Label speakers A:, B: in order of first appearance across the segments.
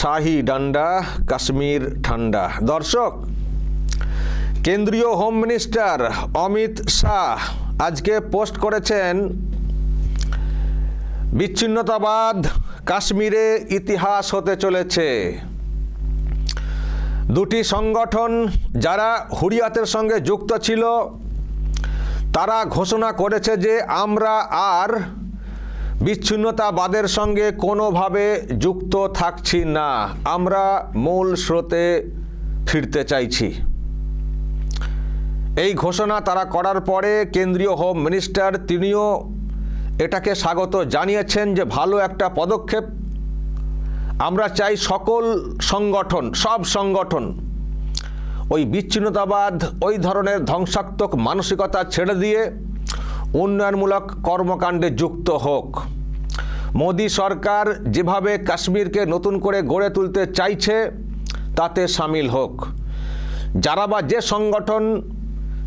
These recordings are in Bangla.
A: শাহি ডান্ডা, কাশ্মীর ঠান্ডা। দর্শক, কেন্দ্রীয় হোম মিনিস্টার অমিত শাহ আজকে পোস্ট করেছেন, বিচ্ছিন্নতাবাদ কাশ্মীরে ইতিহাস হতে চলেছে। দুটি সংগঠন যারা হুরিয়াতের সঙ্গে যুক্ত ছিল, তারা ঘোষণা করেছে যে আমরা আর বিচ্ছিন্নতাবাদের সঙ্গে কোনোভাবে যুক্ত থাকছি না। আমরা মূল স্রোতে ফিরতে চাইছি। এই ঘোষণা তারা করার পরে কেন্দ্রীয় হোম মিনিস্টার তিনিও এটাকে স্বাগত জানিয়েছেন যে ভালো একটা পদক্ষেপ। আমরা চাই সকল সংগঠন, সব সংগঠন, ওই বিচ্ছিন্নতাবাদ, ওই ধরনের ধ্বংসাত্মক মানসিকতা ছেড়ে দিয়ে উন্নয়নমূলক কর্মকাণ্ডে যুক্ত হোক। মোদী সরকার যেভাবে কাশ্মীরকে নতুন করে গড়ে তুলতে চাইছে, তাতে সামিল হোক। যারা বা যে সংগঠন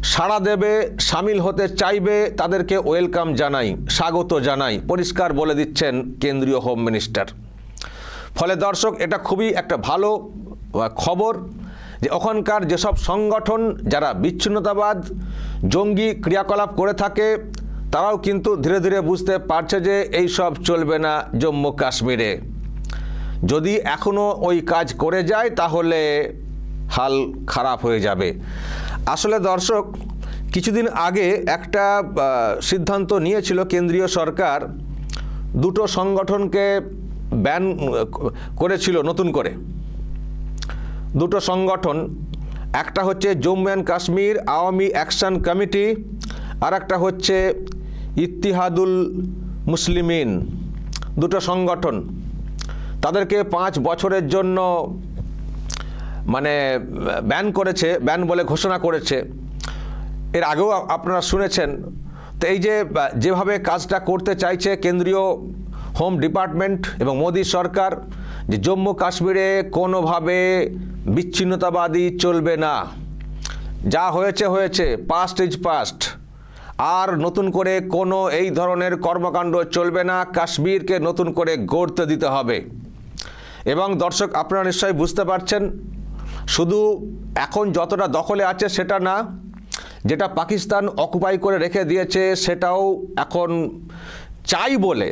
A: সাড়া দেবে, সামিল হতে চাইবে, তাদেরকে ওয়েলকাম জানাই, স্বাগত জানাই, পরিষ্কার বলে দিচ্ছেন কেন্দ্রীয় হোম মিনিস্টার। ফলে দর্শক, এটা খুবই একটা ভালো খবর। যে ওখানকার যেসব সংগঠন যারা বিচ্ছিন্নতাবাদ, জঙ্গি ক্রিয়াকলাপ করে থাকে, তারাও কিন্তু ধীরে ধীরে বুঝতে পারছে যে এই সব চলবে না জম্মু কাশ্মীরে। যদি এখনও ওই কাজ করে যায়, তাহলে হাল খারাপ হয়ে যাবে। আসলে দর্শক, কিছুদিন আগে একটা সিদ্ধান্ত নিয়েছিল কেন্দ্রীয় সরকার, দুটো সংগঠনকে ব্যান করেছিল নতুন করে। দুটো সংগঠন, একটা হচ্ছে Jammu and Kashmir Awami action committee আর একটা হচ্ছে ইতিহাদুল মুসলিমিন, দুটো সংগঠন। তাদেরকে পাঁচ বছরের জন্য মানে ব্যান করেছে, ব্যান বলে ঘোষণা করেছে। এর আগেও আপনারা শুনেছেন। তো এই যে যেভাবে কাজটা করতে চাইছে কেন্দ্রীয় হোম ডিপার্টমেন্ট এবং মোদী সরকার, যে জম্মু কাশ্মীরে কোনোভাবে বিচ্ছিন্নতাবাদী চলবে না। যা হয়েছে হয়েছে পাস্ট ইজ পাস্ট আর নতুন করে কোনো এই ধরনের কর্মকাণ্ড চলবে না, কাশ্মীরকে নতুন করে গড়তে দিতে হবে। এবং দর্শক, আপনারা নিশ্চয়ই বুঝতে পারছেন, শুধু এখন যতটা দখলে আছে সেটা না, যেটা পাকিস্তান অকুপাই করে রেখে দিয়েছে সেটাও এখন চাই বলে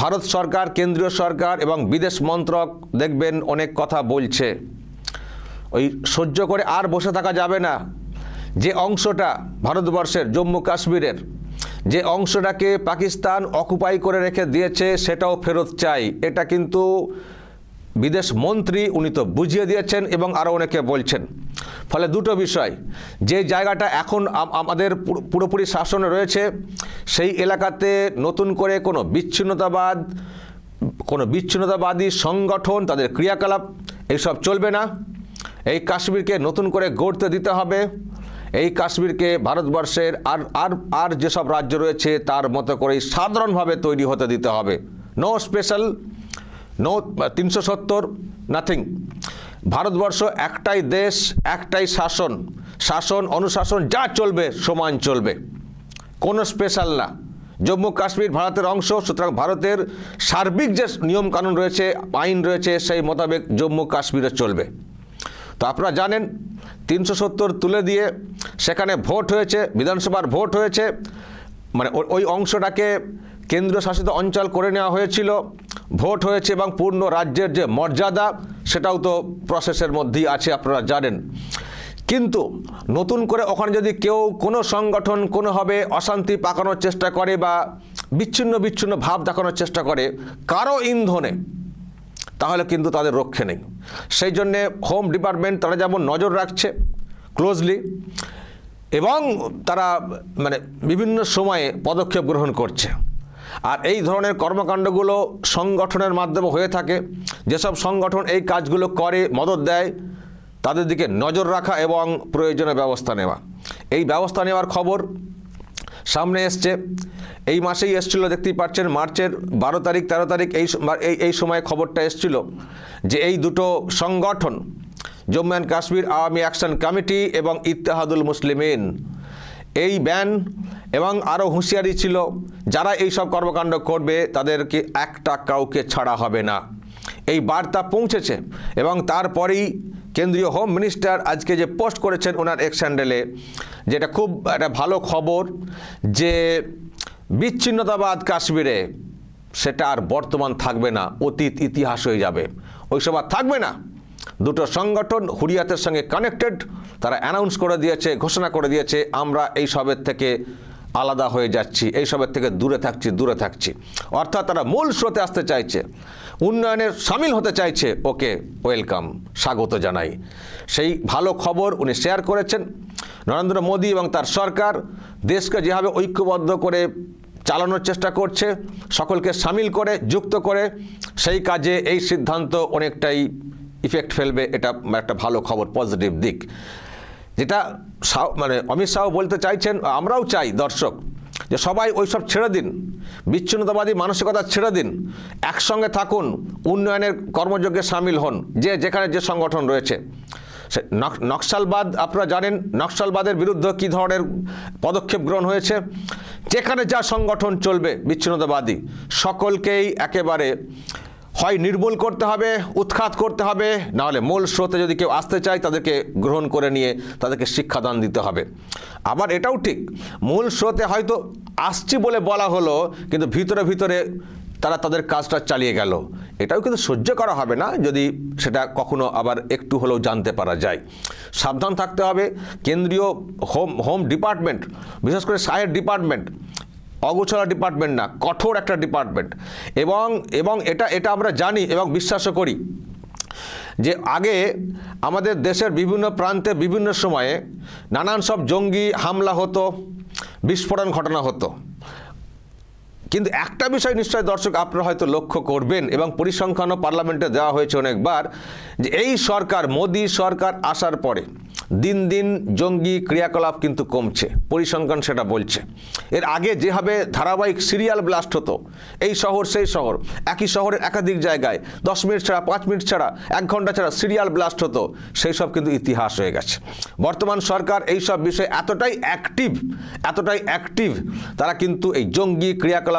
A: ভারত সরকার, কেন্দ্রীয় সরকার এবং বিদেশ মন্ত্রক দেখবেন অনেক কথা বলছে। ওই সহ্য করে আর বসে থাকা যাবে না। যে অংশটা ভারতবর্ষের জম্মু কাশ্মীরের, যে অংশটাকে পাকিস্তান অকুপাই করে রেখে দিয়েছে, সেটাও ফেরত চাই। এটা কিন্তু বিদেশ মন্ত্রী উনি তো বুঝিয়ে দিয়েছেন এবং আরও অনেকে বলছেন। ফলে দুটো বিষয়, যে জায়গাটা এখন আমাদের পুরো- পুরোপুরি শাসনে রয়েছে, সেই এলাকাতে নতুন করে কোনো বিচ্ছিন্নতাবাদ, কোনো বিচ্ছিন্নতাবাদী সংগঠন, তাদের ক্রিয়াকলাপ এইসব চলবে না। এই কাশ্মীরকে নতুন করে গড়তে দিতে হবে। এই কাশ্মীরকে ভারতবর্ষের আর আর আর যেসব রাজ্য রয়েছে, তার মতো করেই সাধারণভাবে তৈরি হতে দিতে হবে। নো স্পেশাল নো তিনশো সত্তর নাথিং ভারতবর্ষ একটাই দেশ, একটাই শাসন। শাসন, অনুশাসন, যা চলবে, সমান চলবে। কোনো স্পেশাল না। জম্মু কাশ্মীর ভারতের অংশ, সুতরাং ভারতের সার্বিক যে নিয়মকানুন রয়েছে, আইন রয়েছে, সেই মোতাবেক জম্মু কাশ্মীরে চলবে। তো আপনারা জানেন, তিনশো সত্তর তুলে দিয়ে সেখানে ভোট হয়েছে, বিধানসভার ভোট হয়েছে। মানে ওই অংশটাকে কেন্দ্রীয় শাসিত অঞ্চল করে নেওয়া হয়েছিল। ভোট হয়েছে এবং পূর্ণ রাজ্যের যে মর্যাদা, সেটাও তো প্রসেসের মধ্যেই আছে, আপনারা জানেন। কিন্তু নতুন করে ওখানে যদি কেউ কোনো সংগঠন কোনোভাবে অশান্তি পাকানোর চেষ্টা করে বা বিচ্ছিন্ন বিচ্ছিন্ন ভাব দেখানোর চেষ্টা করে কারও ইন্ধনে তাহলে কিন্তু তাদের রক্ষে নেই। সেই জন্যে হোম ডিপার্টমেন্ট তারা যেমন নজর রাখছে ক্লোজলি এবং তারা মানে বিভিন্ন সময়ে পদক্ষেপ গ্রহণ করছে। আর এই ধরনের কর্মকাণ্ডগুলো সংগঠনের মাধ্যমে হয়ে থাকে। যেসব সংগঠন এই কাজগুলো করে, মদত দেয়, তাদের দিকে নজর রাখা এবং প্রয়োজনীয় ব্যবস্থা নেওয়া। এই ব্যবস্থা নেওয়ার খবর সামনে এসছে। এই মাসেই এসছিল, দেখতেই পাচ্ছেন, মার্চের বারো তারিখ, তেরো তারিখ এই এই সময় খবরটা এসছিল যে এই দুটো সংগঠন, Jammu and Kashmir Awami action committee এবং ইত্তেহাদুল মুসলিমিন, এই ব্যান এবং আরও হুঁশিয়ারি ছিল, যারা এই সব কর্মকাণ্ড করবে তাদেরকে একটা কাউকে ছাড়া হবে না। এই বার্তা পৌঁছেছে এবং তারপরেই কেন্দ্রীয় হোম মিনিস্টার আজকে যে পোস্ট করেছেন ওনার এক্স হ্যান্ডেলে যেটা খুব একটা ভালো খবর যে বিচ্ছিন্নতাবাদ কাশ্মীরে সেটা আর বর্তমান থাকবে না, অতীত ইতিহাস হয়ে যাবে। ওইসব আর থাকবে না। দুটো সংগঠন হুরিয়াতের সঙ্গে কানেক্টেড তারা অ্যানাউন্স করে দিয়েছে, ঘোষণা করে দিয়েছে, আমরা এই সবের থেকে আলাদা হয়ে যাচ্ছি এই সবের থেকে দূরে থাকছি দূরে থাকছি। অর্থাৎ তারা মূল স্রোতে আসতে চাইছে, উন্নয়নের সামিল হতে চাইছে। ওকে, ওয়েলকাম, স্বাগত জানাই। সেই ভালো খবর উনি শেয়ার করেছেন। নরেন্দ্র মোদী এবং তার সরকার দেশকে যেভাবে ঐক্যবদ্ধ করে চালানোর চেষ্টা করছে, সকলকে সামিল করে, যুক্ত করে, সেই কাজে এই সিদ্ধান্ত অনেকটাই ইফেক্ট ফেলবে, এটা একটা ভালো খবর পজিটিভ দিক। যেটা শাহ মানে অমিত শাহ বলতে চাইছেন, আমরাও চাই দর্শক, যে সবাই ওইসব ছেড়ে দিন, বিচ্ছিন্নতাবাদী মানসিকতা ছেড়ে দিন, একসঙ্গে থাকুন, উন্নয়নের কর্মযজ্ঞে সামিল হন, যে যেখানে যে সংগঠন রয়েছে। সে নক- নকশালবাদ, আপনারা জানেন, নকশালবাদের বিরুদ্ধে কী ধরনের পদক্ষেপ গ্রহণ হয়েছে? যেখানে যা সংগঠন চলবে, বিচ্ছিন্নতাবাদী, সকলকেই একেবারে হয় নির্মূল করতে হবে, উৎখাত করতে হবে, নাহলে মূল স্রোতে যদি কেউ আসতে চায়, তাদেরকে গ্রহণ করে নিয়ে তাদেরকে শিক্ষাদান দিতে হবে। আবার এটাও ঠিক, মূল স্রোতে হয়তো আসছি বলে বলা হলো, কিন্তু ভিতরে ভিতরে তারা তাদের কাজটা চালিয়ে গেল। এটাও কিন্তু সহ্য করা হবে না, যদি সেটা কখনো আবার একটু হলেও জানতে পারা যায়। সাবধান থাকতে হবে, কেন্দ্রীয় হোম হোম ডিপার্টমেন্ট, বিশেষ করে সাহের ডিপার্টমেন্ট অগোছলা ডিপার্টমেন্ট না, কঠোর একটা ডিপার্টমেন্ট এবং এবং এটা এটা আমরা জানি এবং বিশ্বাসও করি যে আগে আমাদের দেশের বিভিন্ন প্রান্তে বিভিন্ন সময়ে নানান সব জঙ্গি হামলা হতো, বিস্ফোরণ ঘটনা হতো। কিন্তু একটা বিষয় নিশ্চয় দর্শক আপনারা হয়তো লক্ষ্য করবেন এবং পরিসংখ্যানও পার্লামেন্টে দেওয়া হয়েছে অনেকবার, যে এই সরকার, মোদী সরকার আসার পরে দিন দিন জঙ্গি ক্রিয়াকলাপ কিন্তু কমছে, পরিসংখ্যান সেটা বলছে। এর আগে যেভাবে ধারাবাহিক সিরিয়াল ব্লাস্ট হতো, এই শহর সেই শহর, একই শহরের একাধিক জায়গায়, দশ মিনিট ছাড়া, পাঁচ মিনিট ছাড়া, এক ঘণ্টা ছাড়া সিরিয়াল ব্লাস্ট হতো, সেই সব কিন্তু ইতিহাস হয়ে গেছে। বর্তমান সরকার এই সব বিষয়ে এতটাই অ্যাক্টিভ এতটাই অ্যাক্টিভ, তারা কিন্তু এই জঙ্গি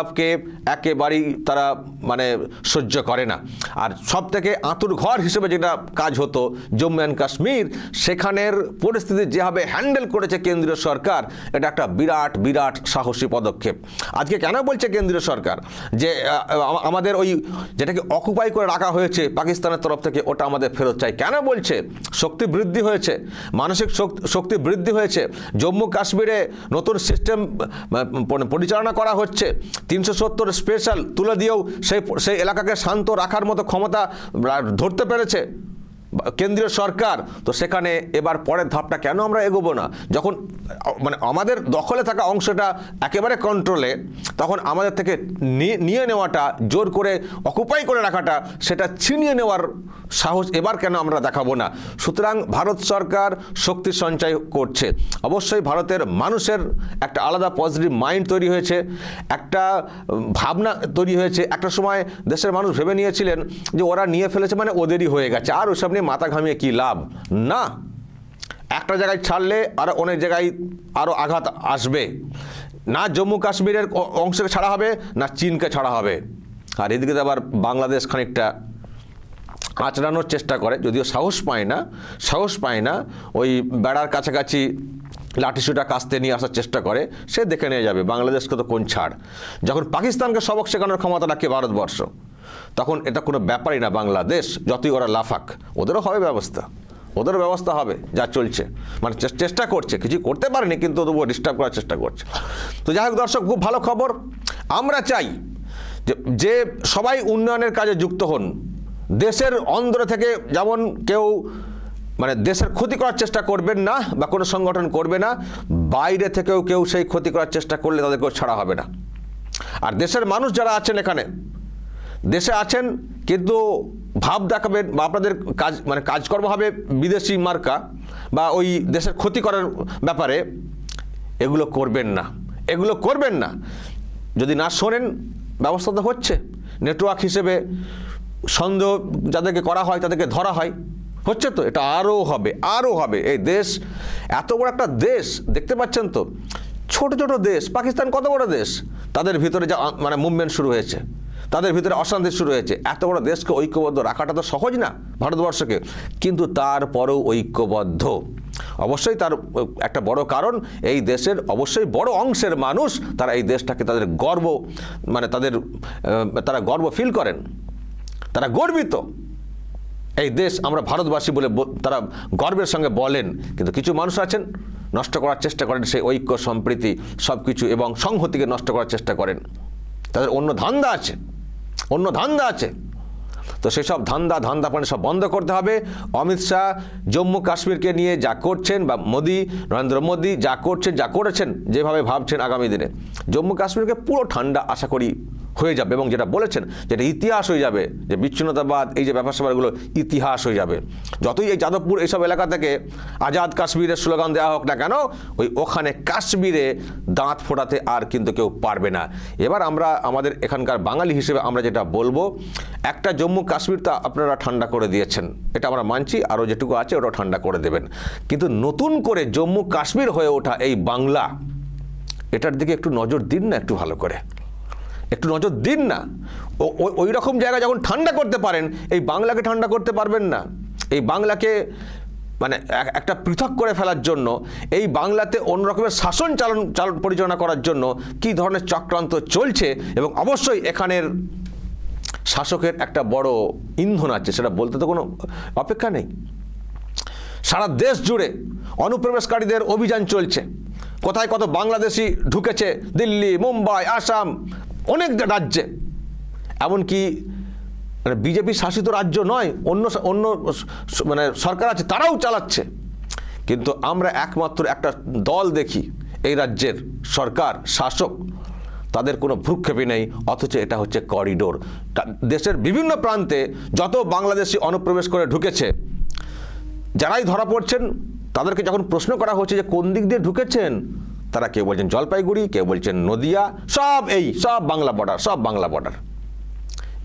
A: ক্রিয়াকলাপকে একেবারেই তারা মানে সহ্য করে না। আর সব থেকে আঁতুর ঘর হিসেবে যেটা কাজ হতো জম্মু অ্যান্ড কাশ্মীর, সেখানের পরিস্থিতি যেভাবে হ্যান্ডেল করেছে কেন্দ্রীয় সরকার, এটা একটা বিরাট বিরাট সাহসী পদক্ষেপ। আজকে কেন বলছে কেন্দ্রীয় সরকার? যে আমাদের ওই যেটাকে অকুপাই করে রাখা হয়েছে পাকিস্তানের তরফ থেকে, ওটা আমাদের ফেরত চাই। কেন বলছে? শক্তি বৃদ্ধি হয়েছে, মানসিক শক্তি বৃদ্ধি হয়েছে, জম্মু কাশ্মীরে নতুন সিস্টেম পরিচালনা করা হচ্ছে। তিনশো সত্তর স্পেশাল তুলে দিয়েও সেই সেই এলাকাকে শান্ত রাখার মতো ক্ষমতা ধরতে পেরেছে। কেন্দ্রীয় সরকার, তো সেখানে এবার পরের ধাপটা কেন আমরা এগোবো না? যখন মানে আমাদের দখলে থাকা অংশটা একেবারে কন্ট্রোলে তখন আমাদের থেকে নিয়ে- নেওয়াটা, জোর করে অকুপাই করে রাখাটা, সেটা ছিনিয়ে নেওয়ার সাহস এবার কেন আমরা দেখাবো না? সুতরাং ভারত সরকার শক্তি সঞ্চয় করছে। অবশ্যই ভারতের মানুষের একটা আলাদা পজিটিভ মাইন্ড তৈরি হয়েছে, একটা ভাবনা তৈরি হয়েছে। একটা সময় দেশের মানুষ ভেবে নিয়েছিলেন যে ওরা নিয়ে ফেলেছে মানে ওদেরই হয়ে গেছে। আর ওইসব নিয়ে মাথা ঘামিয়ে কি লাভ? না। একটা জায়গায় ছাড়লে আর অনেক জায়গায় আরও আঘাত আসবে। না জম্মু কাশ্মীরের অংশকে ছাড়া হবে, না চীনকে ছাড়া হবে। আর এদিকে আবার বাংলাদেশ খানিকটা আঁচড়ানোর চেষ্টা করে, যদিও সাহস পায় না, সাহস পায় না, ওই বেড়ার কাছাকাছি লাঠিসুটা কাস্তে নিয়ে আসার চেষ্টা করে, সে দেখে নিয়ে যাবে, বাংলাদেশকে তো কোন ছাড়? যখন পাকিস্তানকে সবক শেখানোর ক্ষমতা রাখে ভারতবর্ষ? তখন এটা কোনো ব্যাপারই না, বাংলাদেশ, যতই ওরা লাফাক, ওদেরও হবে ব্যবস্থা। ওদের ব্যবস্থা হবে, যা চলছে। মানে চেষ্টা করছে, কিছু করতে পারেনি, কিন্তু তবুও ডিস্টার্ব করার চেষ্টা করছে। তো যাই হোক দর্শক, খুব ভালো খবর। আমরা চাই যে সবাই উন্নয়নের কাজে যুক্ত হন, দেশের অন্দর থেকে যেমন কেউ মানে দেশের ক্ষতি করার চেষ্টা করবেন না, বা কোনো সংগঠন করবে না, বাইরে থেকেও কেউ সেই ক্ষতি করার চেষ্টা করলে তাদেরকেও ছাড়া হবে না। আর দেশের মানুষ যারা আছেন এখানে দেশে আছেন, কিন্তু ভাব দেখাবেন বা আপনাদের কাজ মানে কাজকর্ম হবে বিদেশি মার্কা বা ওই দেশের ক্ষতি করার ব্যাপারে, এগুলো করবেন না। এগুলো করবেন না। যদি না শোনেন, ব্যবস্থা তো হচ্ছে। নেটওয়ার্ক হিসেবে সন্দেহ যাদেরকে করা হয়, তাদেরকে ধরা হয়। হচ্ছে তো, এটা আরও হবে আরও হবে। এই দেশ, এত বড় একটা দেশ, দেখতে পাচ্ছেন তো? ছোট ছোট দেশ, পাকিস্তান কত বড় দেশ? তাদের ভিতরে যা মানে মুভমেন্ট শুরু হয়েছে। তাদের ভিতরে অশান্তি শুরু হয়েছে। এত বড় দেশকে ঐক্যবদ্ধ রাখাটা তো সহজ না ভারতবর্ষকে। কিন্তু তারপরেও ঐক্যবদ্ধ। অবশ্যই তার, একটা বড় কারণ, এই দেশের অবশ্যই বড় অংশের মানুষ তারা এই দেশটাকে তাদের গর্ব মানে তাদের তারা গর্ব ফিল করেন। তারা গর্বিত। এই দেশ আমরা ভারতবাসী বলে তারা গর্বের সঙ্গে বলেন। কিন্তু কিছু মানুষ আছেন, নষ্ট করার চেষ্টা করেন সেই ঐক্য, সম্প্রীতি সব কিছু এবং সংহতিকে নষ্ট করার চেষ্টা করেন। তাদের অন্য ধান্দা আছে। অন্য ধান্দা আছে। তো সেসব ধান্দা ধান্দা পানি সব বন্ধ করতে হবে। অমিত শাহ জম্মু কাশ্মীরকে নিয়ে যা করছেন, বা মোদী, নরেন্দ্র মোদী যা করছেন, যা করেছেন, যেভাবে ভাবছেন আগামী দিনে। জম্মু কাশ্মীরকে পুরো ঠান্ডা, আশা করি হয়ে যাবে এবং যেটা বলেছেন যেটা ইতিহাস হয়ে যাবে, যে বিচ্ছিন্নতাবাদ, এই যে ব্যাপার স্যাপারগুলো ইতিহাস হয়ে যাবে। যতই এই যাদবপুর এইসব এলাকা থেকে আজাদ কাশ্মীরের স্লোগান দেওয়া হোক না কেন, ওই ওখানে কাশ্মীরে দাঁত ফোটাতে আর কিন্তু কেউ পারবে না। এবার আমরা আমাদের এখানকার বাঙালি হিসেবে আমরা যেটা বলব, একটা জম্মু কাশ্মীর তো আপনারা ঠান্ডা করে দিয়েছেন। এটা আমরা মানছি, আরও যেটুকু আছে ওটা ঠান্ডা করে দেবেন। কিন্তু নতুন করে জম্মু কাশ্মীর হয়ে ওঠা এই বাংলা, এটার দিকে একটু নজর দিন না একটু ভালো করে। একটু নজর দিন না। ওই রকম জায়গা যখন ঠান্ডা করতে পারেন, এই বাংলাকে ঠান্ডা করতে পারবেন না। এই বাংলাকে মানে একটা পৃথক করে ফেলার জন্য, এই বাংলাতে অন্য রকমের শাসন চালন চালন পরিচালনা করার জন্য কী ধরনের চক্রান্ত চলছে এবং অবশ্যই এখানের শাসকের একটা বড় ইন্ধন আছে, সেটা বলতে তো কোনো অপেক্ষা নেই। সারা দেশ জুড়ে অনুপ্রবেশকারীদের অভিযান চলছে। কোথায় কত বাংলাদেশি ঢুকেছে? দিল্লি, মুম্বাই, আসাম অনেক রাজ্যে। এমনকি মানে বিজেপি শাসিত রাজ্য নয়, অন্য অন্য মানে সরকার আছে, তারাও চালাচ্ছে। কিন্তু আমরা একমাত্র একটা দল দেখি, এই রাজ্যের সরকার, শাসক। তাদের কোনো ভ্রুক্ষেপই নেই, অথচ এটা হচ্ছে করিডোর। দেশের বিভিন্ন প্রান্তে যত বাংলাদেশি অনুপ্রবেশ করে ঢুকেছে, যারাই ধরা পড়ছেন, তাদেরকে যখন প্রশ্ন করা হচ্ছে যে কোন দিক দিয়ে ঢুকেছেন তারা কেউ বলছেন জলপাইগুড়ি, কেউ বলছেন নদিয়া, সব এই, সব বাংলা বর্ডার সব বাংলা বর্ডার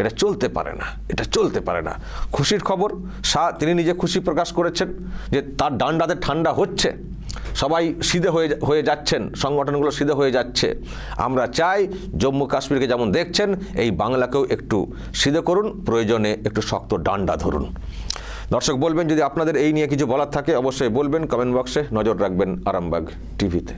A: এটা চলতে পারে না, এটা চলতে পারে না। খুশির খবর শাহ তিনি নিজে খুশি প্রকাশ করেছেন যে তার ডান্ডাতে ঠান্ডা হচ্ছে, সবাই সিধে হয়ে হয়ে যাচ্ছেন, সংগঠনগুলো সিধে হয়ে যাচ্ছে। আমরা চাই জম্মু কাশ্মীরকে যেমন দেখছেন, এই বাংলাকেও একটু সিধে করুন, প্রয়োজনে একটু শক্ত ডান্ডা ধরুন। দর্শক বলবেন, যদি আপনাদের এই নিয়ে কিছু বলার থাকে, অবশ্যই বলবেন কমেন্ট বক্সে নজর রাখবেন আরামবাগ টিভিতে।